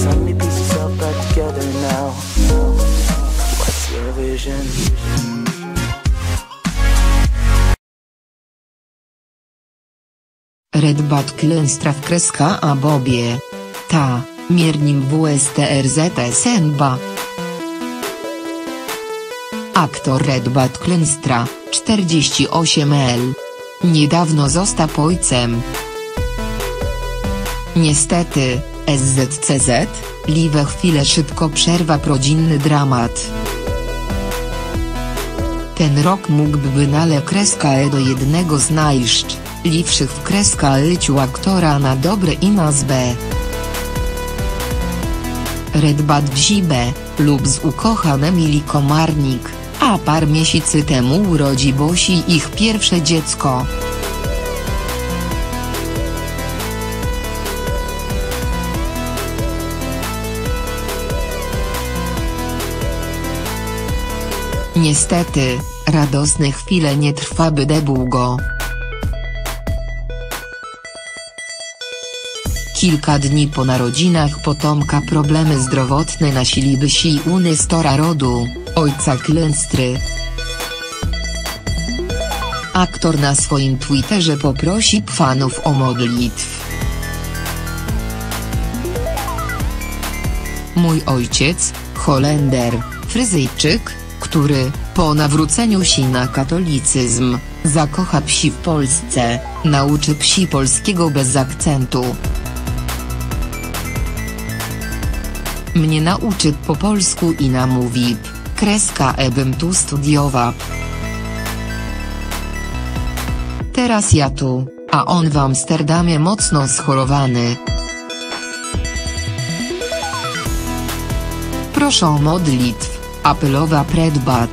Let me piece yourself back together now. What's your vision? Red Bat Klęstra w kreska a Bobie. Ta, miernim WSTRZSNBA. Aktor Red Bat Klęstra, 48L. Niedawno został ojcem. Niestety, SZCZ, liwe chwilę szybko przerwa rodzinny dramat. Ten rok mógłby wynale kreska e do jednego z najszcz, liwszych w kreska yciu aktora na dobre i nazwę. Redbat zibę, lub z ukochanym Mili Komarnik, a par miesięcy temu urodzi Bosi ich pierwsze dziecko. Niestety, radosne chwile nie trwały długo. Kilka dni po narodzinach potomka problemy zdrowotne nasiliły się uny stora rodu, ojca klęstry. Aktor na swoim Twitterze poprosi fanów o modlitw. Mój ojciec, Holender, Fryzyjczyk, który, po nawróceniu się na katolicyzm, zakocha psi w Polsce, nauczy psi polskiego bez akcentu. Mnie nauczy po polsku i namówi, kreska ebym tu studiowa. Teraz ja tu, a on w Amsterdamie mocno schorowany. Proszę o modlitw, apelowa Predbat.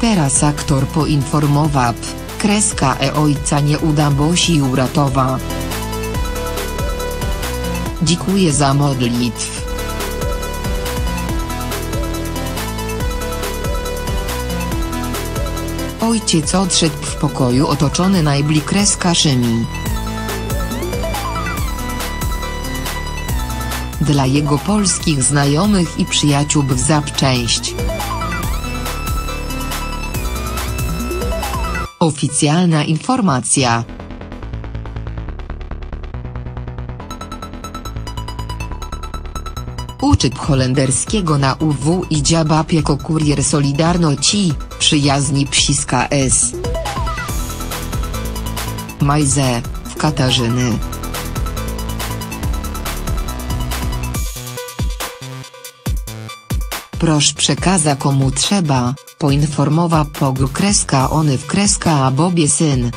Teraz aktor poinformował, kreska e ojca nie uda Bosi uratowa. Dziękuję za modlitw. Ojciec odszedł w pokoju otoczony najbli kreskaszymi. Dla jego polskich znajomych i przyjaciół w zapczęść. Oficjalna informacja. Uczyp holenderskiego na UW i dziabap jako kurier Solidarności, przyjazni psiska S. Majze, w Katarzyny. Proszę przekaza komu trzeba, poinformowa pogu kreska ony w kreska a Bobie syn.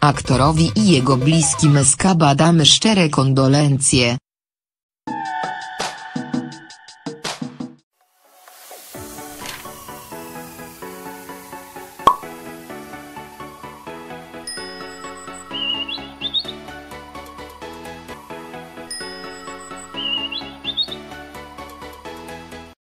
Aktorowi i jego bliskim skabadamy szczere kondolencje.